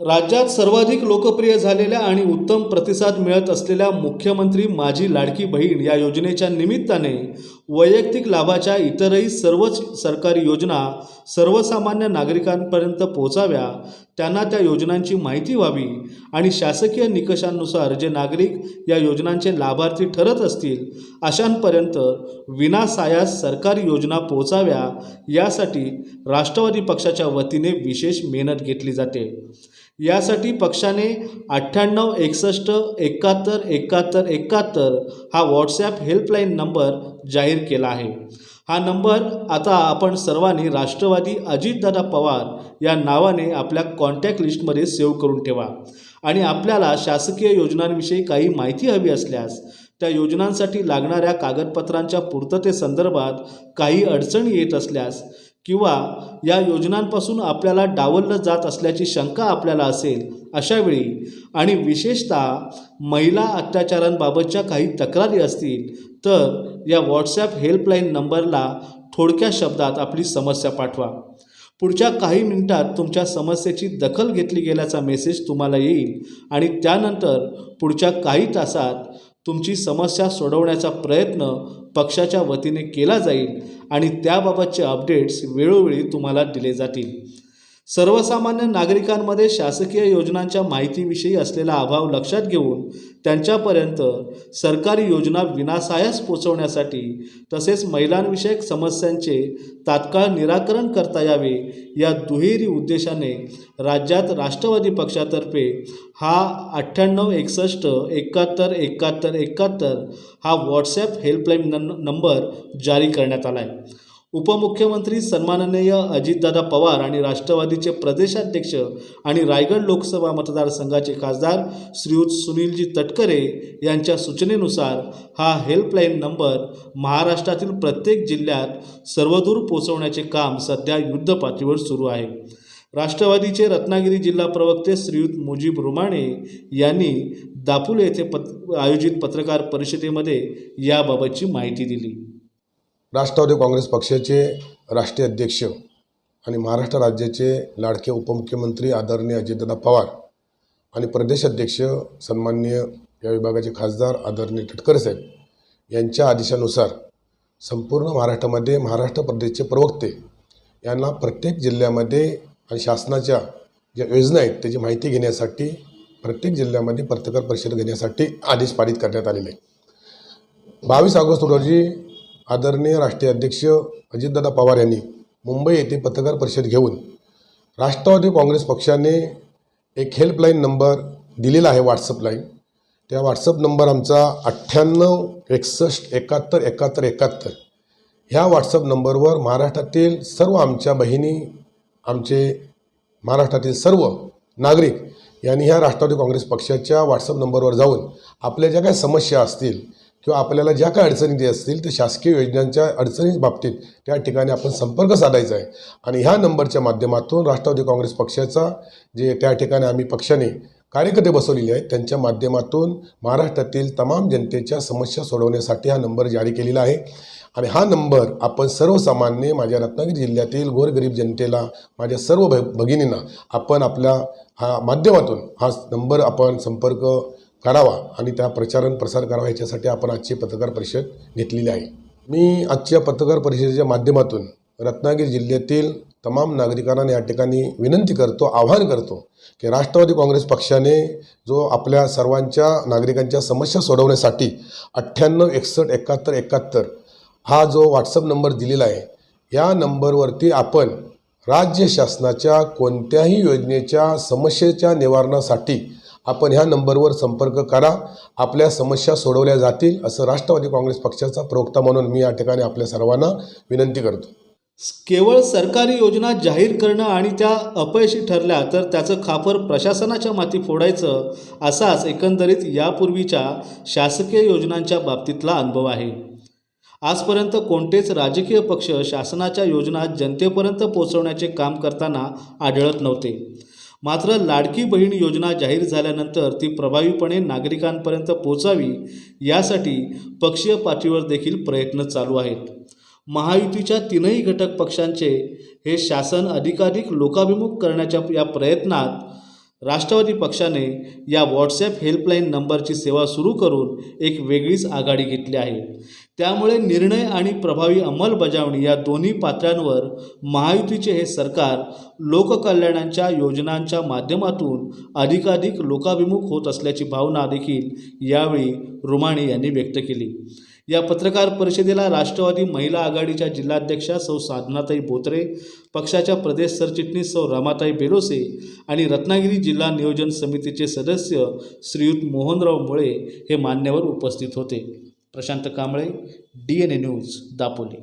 राज्यात सर्वाधिक लोकप्रिय झालेल्या आणि उत्तम प्रतिसाद मिळत असलेल्या मुख्यमंत्री माझी लाडकी बहीण या योजनेच्या निमित्ताने वैयक्तिक लाभाच्या इतरही सर्वच सरकारी योजना सर्वसामान्य नागरिकांपर्यंत पोहोचाव्या त्यांना त्या योजनांची माहिती व्हावी आणि शासकीय निकषांनुसार जे नागरिक या योजनांचे लाभार्थी ठरत असतील अशांपर्यंत विनासायास सरकारी योजना पोहोचाव्या यासाठी राष्ट्रवादी पक्षाच्या वतीने विशेष मेहनत घेतली जाते. यासाठी पक्षाने अठ्ठ्याण्णव एकसष्ट एकाहत्तर एकाहत्तर एकाहत्तर हा व्हॉट्सॲप हेल्पलाईन नंबर जाहीर केला आहे. हा नंबर आता आपण सर्वांनी राष्ट्रवादी अजितदादा पवार या नावाने आपल्या कॉन्टॅक्ट लिस्टमध्ये सेव्ह करून ठेवा. आणि आपल्याला शासकीय योजनांविषयी काही माहिती हवी असल्यास त्या योजनांसाठी लागणाऱ्या कागदपत्रांच्या पूर्ततेसंदर्भात काही अडचणी येत असल्यास किंवा या योजनांपासून आपल्याला डावललं जात असल्याची शंका आपल्याला असेल अशावेळी आणि विशेषतः महिला अत्याचारांबाबतच्या काही तक्रारी असतील तर या व्हॉट्सॲप हेल्पलाईन नंबरला थोडक्या शब्दात आपली समस्या पाठवा. पुढच्या काही मिनिटात तुमच्या समस्येची दखल घेतली गेल्याचा मेसेज तुम्हाला येईल आणि त्यानंतर पुढच्या काही तासात तुमची समस्या सोडवण्याचा प्रयत्न पक्षाच्या वतीने केला जाईल आणि त्याबाबतचे अपडेट्स वेळोवेळी तुम्हाला दिले जातील. सर्वसामान्य नागरिकांमध्ये शासकीय योजनांच्या माहितीविषयी असलेला अभाव लक्षात घेऊन त्यांच्यापर्यंत सरकारी योजना विनासायास पोचवण्यासाठी तसेच महिलांविषयक समस्यांचे तात्काळ निराकरण करता यावे या दुहेरी उद्देशाने राज्यात राष्ट्रवादी पक्षातर्फे हा अठ्ठ्याण्णव एकसष्ट एकाहत्तर एकाहत्तर एकाहत्तर हा व्हॉट्सॲप हेल्पलाईन नंबर जारी करण्यात आला आहे उपमुख्यमंत्री सन्माननीय अजितदादा पवार आणि राष्ट्रवादीचे प्रदेशाध्यक्ष आणि रायगड लोकसभा मतदारसंघाचे खासदार श्रीयुत सुनीलजी तटकरे यांच्या सूचनेनुसार हा हेल्पलाईन नंबर महाराष्ट्रातील प्रत्येक जिल्ह्यात सर्वदूर पोचवण्याचे काम सध्या युद्धपातळीवर सुरू आहे. राष्ट्रवादीचे रत्नागिरी जिल्हा प्रवक्ते श्रीयुत मुजीब रुमाणे यांनी दापुले येथे पत आयोजित पत्रकार परिषदेमध्ये याबाबतची माहिती दिली. राष्ट्रवादी काँग्रेस पक्षाचे राष्ट्रीय अध्यक्ष आणि महाराष्ट्र राज्याचे लाडके उपमुख्यमंत्री आदरणीय अजितदादा पवार आणि प्रदेशाध्यक्ष सन्माननीय या विभागाचे खासदार आदरणीय तटकरे साहेब यांच्या आदेशानुसार संपूर्ण महाराष्ट्रामध्ये महाराष्ट्र प्रदेशचे प्रवक्ते यांना प्रत्येक जिल्ह्यामध्ये आणि शासनाच्या ज्या योजना आहेत त्याची माहिती घेण्यासाठी प्रत्येक जिल्ह्यामध्ये पत्रकार परिषद घेण्यासाठी आदेश पारित करण्यात आलेले आहे बावीस ऑगस्ट रोजी आदरणीय राष्ट्रीय अध्यक्ष अजितदादा पवार यांनी मुंबई येथे पत्रकार परिषद घेऊन राष्ट्रवादी काँग्रेस पक्षाने एक हेल्पलाईन नंबर दिलेला आहे व्हॉट्सअप लाईन त्या व्हॉट्सअप नंबर आमचा अठ्ठ्याण्णव एकसष्ट एकाहत्तर एकाहत्तर एकाहत्तर. ह्या व्हॉट्सअप नंबरवर महाराष्ट्रातील सर्व आमच्या बहिणी आमचे महाराष्ट्रातील सर्व नागरिक यांनी ह्या राष्ट्रवादी काँग्रेस पक्षाच्या व्हॉट्सअप नंबरवर जाऊन आपल्या ज्या काही समस्या असतील किंवा आपल्याला ज्या काही अडचणी असतील त्या शासकीय योजनांच्या अडचणी बाबतीत त्या ठिकाणी आपण संपर्क साधायचा आहे. आणि ह्या नंबरच्या माध्यमातून राष्ट्रवादी काँग्रेस पक्षाचा जे त्या ठिकाणी आम्ही पक्षाने कार्यकर्ते बसवलेले आहेत त्यांच्या माध्यमातून महाराष्ट्रातील तमाम जनतेच्या समस्या सोडवण्यासाठी हा नंबर जारी केलेला आहे. आणि हा नंबर आपण सर्वसामान्य माझ्या रत्नागिरी जिल्ह्यातील गोरगरीब जनतेला माझ्या सर्व भ भगिनींना आपण आपल्या हा माध्यमातून हा नंबर आपण संपर्क करावा आणि त्या प्रचारण प्रसार करावा याच्यासाठी आपण आजची पत्रकार परिषद घेतलेली आहे. मी आजच्या पत्रकार परिषदेच्या माध्यमातून रत्नागिरी जिल्ह्यातील तमाम नागरिकांना या ठिकाणी विनंती करतो आवाहन करतो की राष्ट्रवादी काँग्रेस पक्षाने जो आपल्या सर्वांच्या नागरिकांच्या समस्या सोडवण्यासाठी अठ्ठ्याण्णव एकसष्ट एकाहत्तर एकाहत्तर हा जो व्हॉट्सअप नंबर दिलेला आहे या नंबरवरती आपण राज्य शासनाच्या कोणत्याही योजनेच्या समस्येच्या निवारणासाठी आपण ह्या नंबरवर संपर्क करा. आपल्या समस्या सोडवल्या जातील असं राष्ट्रवादी काँग्रेस पक्षाचा प्रवक्ता म्हणून मी या ठिकाणी आपल्या सर्वांना विनंती करतो. केवळ सरकारी योजना जाहीर करणं आणि त्या अपयशी ठरल्या तर त्याचं खापर प्रशासनाच्या माती फोडायचं असाच एकंदरीत यापूर्वीच्या शासकीय योजनांच्या बाबतीतला अनुभव आहे. आजपर्यंत कोणतेच राजकीय पक्ष शासनाच्या योजना जनतेपर्यंत पोहोचवण्याचे काम करताना आढळत नव्हते. मात्र लाडकी बहीण योजना जाहीर झाल्यानंतर ती प्रभावीपणे नागरिकांपर्यंत पोचावी यासाठी पक्षीय पातळीवर देखील प्रयत्न चालू आहेत. महायुतीच्या तीनही घटक पक्षांचे हे शासन अधिकाधिक लोकाभिमुख करण्याच्या या प्रयत्नात राष्ट्रवादी पक्षाने या व्हॉट्सॲप हेल्पलाईन नंबरची सेवा सुरू करून एक वेगळीच आघाडी घेतली आहे. त्यामुळे निर्णय आणि प्रभावी अंमलबजावणी या दोन्ही पातळ्यांवर महायुतीचे हे सरकार लोककल्याणांच्या योजनांच्या माध्यमातून अधिकाधिक लोकाभिमुख होत असल्याची भावना देखील यावेळी रुमाणे यांनी व्यक्त केली. या पत्रकार परिषदेला राष्ट्रवादी महिला आघाडीच्या जिल्हाध्यक्षा सौ साधनाताई बोत्रे पक्षाच्या प्रदेश सरचिटणीस सौ रमाताई बेलोसे आणि रत्नागिरी जिल्हा नियोजन समितीचे सदस्य श्रीयुत मोहनराव मुळे हे मान्यवर उपस्थित होते. Prashant Kamble D N A news Dapoli.